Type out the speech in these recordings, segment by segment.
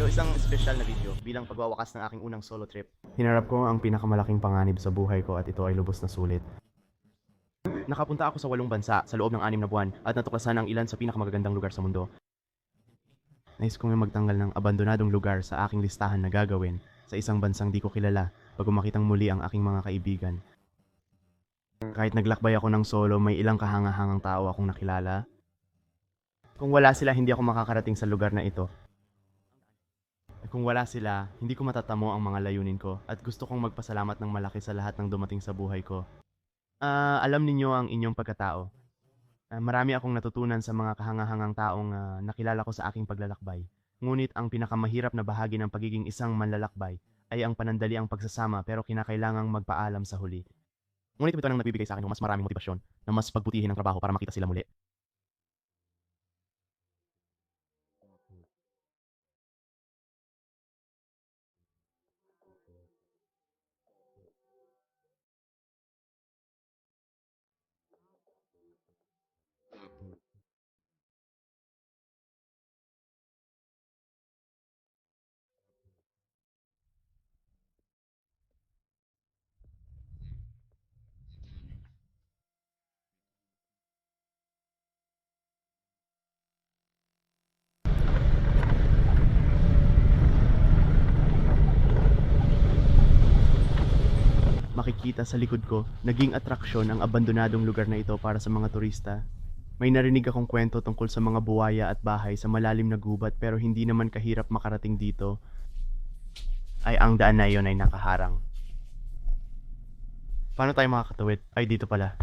Ito isang special na video bilang pagwawakas ng aking unang solo trip. Hinarap ko ang pinakamalaking panganib sa buhay ko at ito ay lubos na sulit. Nakapunta ako sa walong bansa sa loob ng anim na buwan at natuklasan ang ilan sa pinakamagagandang lugar sa mundo. Nais kong magtanggal ng abandonadong lugar sa aking listahan na gagawin sa isang bansang di ko kilala bago makitang muli ang aking mga kaibigan. Kahit naglakbay ako ng solo, may ilang kahangahangang tao akong nakilala. Kung wala sila, hindi ako makakarating sa lugar na ito. Kung wala sila, hindi ko matatamo ang mga layunin ko at gusto kong magpasalamat ng malaki sa lahat ng dumating sa buhay ko. Ah, alam ninyo ang inyong pagkatao. Ah, marami akong natutunan sa mga kahangahangang taong ah, nakilala ko sa aking paglalakbay. Ngunit ang pinakamahirap na bahagi ng pagiging isang manlalakbay ay ang panandali ang pagsasama pero kinakailangang magpaalam sa huli. Ngunit ito nang nagbibigay sa akin ng mas maraming motibasyon na mas pagbutihin ang trabaho para makita sila muli. Makikita sa likod ko, naging atraksyon ang abandonadong lugar na ito para sa mga turista. May narinig akong kwento tungkol sa mga buwaya at bahay sa malalim na gubat pero hindi naman kahirap makarating dito. Ay ang daan na iyon ay nakaharang. Paano tayo makakatawid? Ay dito pala.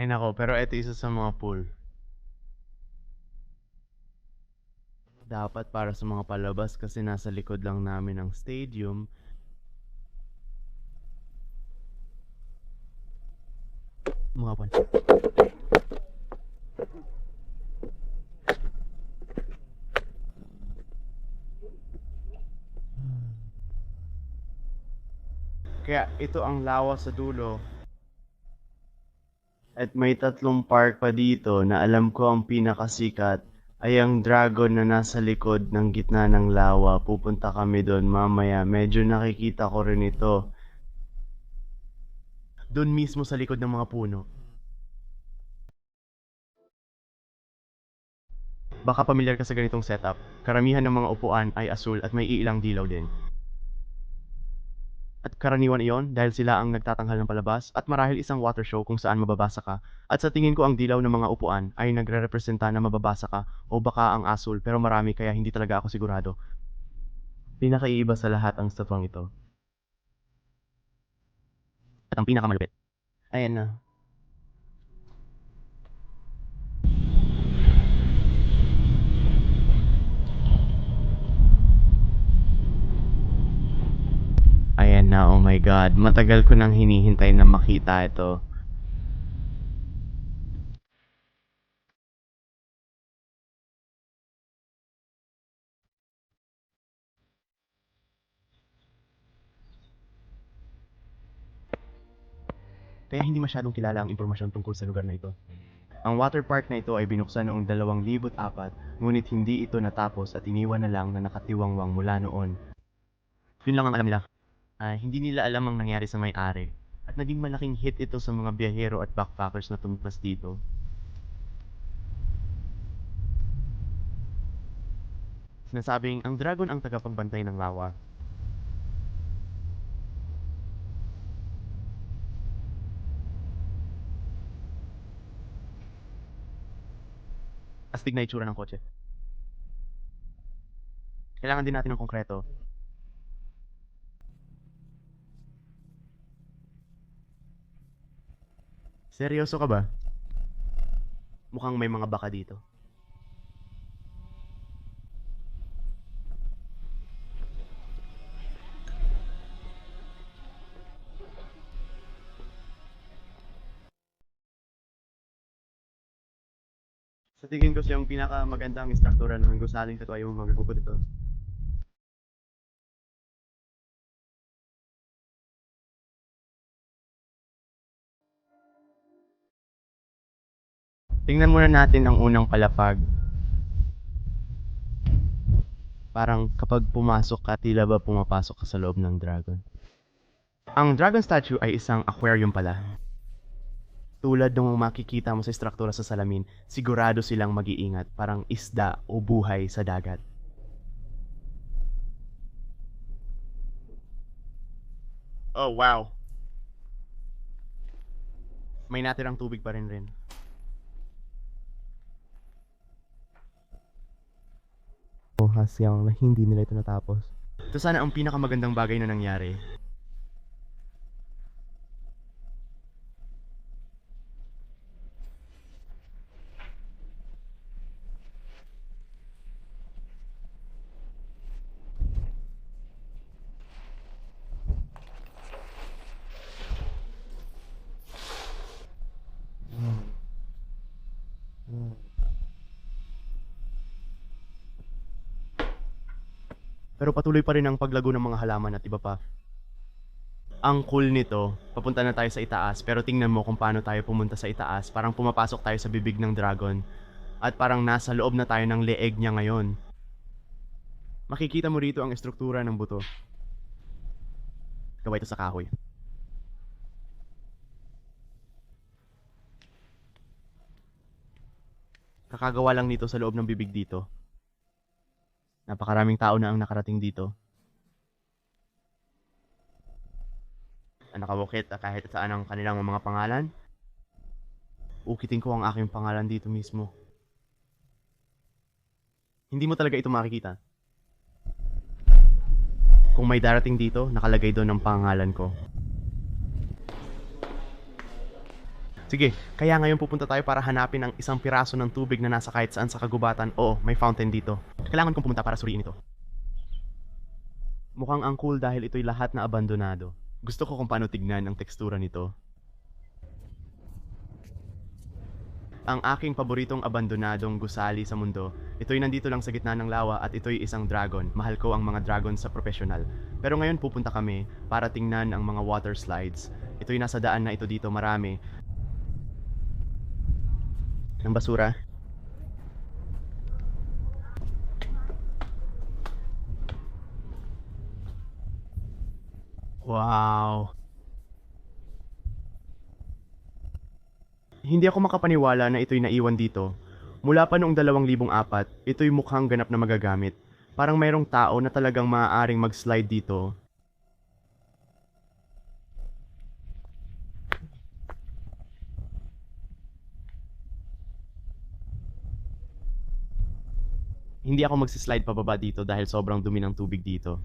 Ay nako, pero ito isa sa mga pool. Dapat para sa mga palabas kasi nasa likod lang namin ang stadium. Mga buwan. Kaya ito ang lawa sa dulo. At may tatlong park pa dito na alam ko ang pinakasikat ay ang dragon na nasa likod ng gitna ng lawa. Pupunta kami doon mamaya. Medyo nakikita ko rin ito. Doon mismo sa likod ng mga puno. Baka pamilyar ka sa ganitong setup. Karamihan ng mga upuan ay asul at may iilang dilaw din. At karaniwan iyon dahil sila ang nagtatanghal ng palabas at marahil isang water show kung saan mababasa ka. At sa tingin ko ang dilaw ng mga upuan ay nagre-representa na mababasa ka o baka ang asul pero marami kaya hindi talaga ako sigurado. Pinakaiiba sa lahat ang statwang ito. At ang pinakamalupit. Ayan na. Ayan na, oh my god. Matagal ko nang hinihintay na makita ito. Kaya hindi masyadong kilala ang impormasyon tungkol sa lugar na ito. Ang water park na ito ay binuksan noong 2004, ngunit hindi ito natapos at iniwan na lang na nakatiwangwang mula noon. Yun lang ang alam nila. Ah, hindi nila alam ang nangyari sa may-ari. At naging malaking hit ito sa mga biyahero at backpackers na tumpas dito. Sinasabing ang dragon ang tagapagbantay ng lawa. Astig na itsura ng kotse. Kailangan din natin ng konkreto. Seryoso ka ba? Mukhang may mga baka dito. Sa tingin ko siyang pinakamagandang instruktura ng gusaling sa tuwa yung mga dito. Tingnan muna natin ang unang palapag. Parang kapag pumasok ka, tila ba pumapasok ka sa loob ng dragon. Ang dragon statue ay isang aquarium pala. Tulad ng makikita mo sa struktura sa salamin, sigurado silang mag-iingat, parang isda o buhay sa dagat. Oh, wow. May natirang tubig pa rin rin. Hasyang na hindi nila ito natapos. Ito sana ang pinakamagandang bagay na nangyari. Pero patuloy pa rin ang paglago ng mga halaman at iba pa. Ang cool nito, papunta na tayo sa itaas, pero tingnan mo kung paano tayo pumunta sa itaas. Parang pumapasok tayo sa bibig ng dragon. At parang nasa loob na tayo ng leeg niya ngayon. Makikita mo rito ang estruktura ng buto. Gawa ito sa kahoy. Kakagawa lang nito sa loob ng bibig dito. Napakaraming tao na ang nakarating dito. Ang nakabukit ah, kahit saan ang kanilang mga pangalan. Ukitin ko ang aking pangalan dito mismo. Hindi mo talaga ito makikita. Kung may darating dito, nakalagay doon ang pangalan ko. Sige, kaya ngayon pupunta tayo para hanapin ang isang piraso ng tubig na nasa kahit saan sa kagubatan. Oo, may fountain dito. Kailangan kong pumunta para suriin ito. Mukhang ang cool dahil ito'y lahat na abandonado. Gusto ko kung paano tignan ang tekstura nito. Ang aking paboritong abandonadong gusali sa mundo, ito'y nandito lang sa gitna ng lawa at ito'y isang dragon. Mahal ko ang mga dragon sa professional. Pero ngayon pupunta kami para tingnan ang mga water slides. Ito'y nasa daan na ito dito marami ng basura. Wow. Hindi ako makapaniwala na ito'y naiwan dito. Mula pa noong 2004, ito'y mukhang ganap na magagamit. Parang mayroong tao na talagang maaaring mag-slide dito. Hindi ako magsislide pababa dito dahil sobrang dumi ng tubig dito.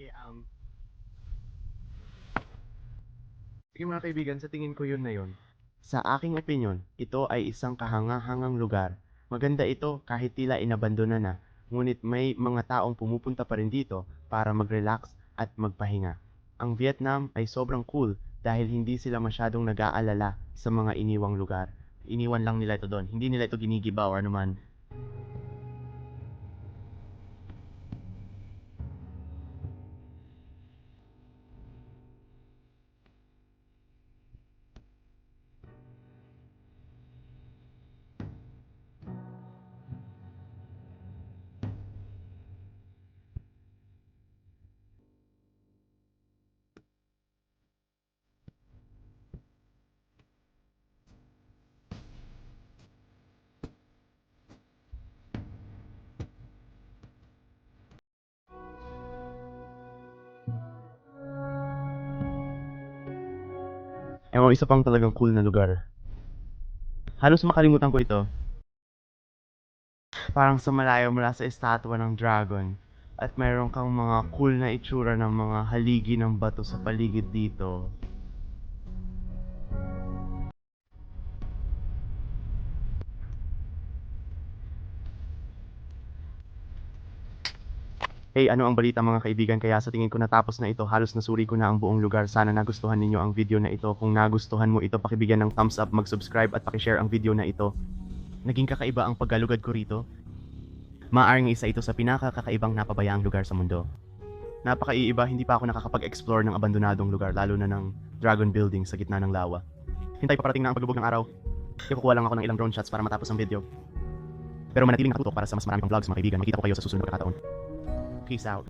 Sige, um... Sige mga kaibigan, sa tingin ko yun na yun. Sa aking opinion, ito ay isang kahangahangang lugar. Maganda ito kahit tila inabandona na, ngunit may mga taong pumupunta pa rin dito para mag-relax at magpahinga. Ang Vietnam ay sobrang cool dahil hindi sila masyadong nag-aalala sa mga iniwang lugar. Iniwan lang nila ito doon. Hindi nila ito ginigibaw or naman. Ewan, isa pang talagang cool na lugar. Halos makalimutan ko ito. Parang sa malayo mula sa estatwa ng dragon. At mayroon kang mga cool na itsura ng mga haligi ng bato sa paligid dito. Hey, ano ang balita mga kaibigan? Kaya sa tingin ko natapos na ito, halos nasuri ko na ang buong lugar. Sana nagustuhan ninyo ang video na ito. Kung nagustuhan mo ito, pakibigyan ng thumbs up, mag-subscribe at pakishare ang video na ito. Naging kakaiba ang paggalugad ko rito. Maaring isa ito sa pinakakakaibang napabayaang lugar sa mundo. Napakaiiba, hindi pa ako nakakapag-explore ng abandonadong lugar, lalo na ng Dragon Building sa gitna ng lawa. Hintay pa parating na ang paglubog ng araw. Ikukuha lang ako ng ilang drone shots para matapos ang video. Pero manatiling nakatutok para sa mas marami pang vlogs mga kaibigan. Makita ko kayo sa susunod na pagkakataon. Peace out.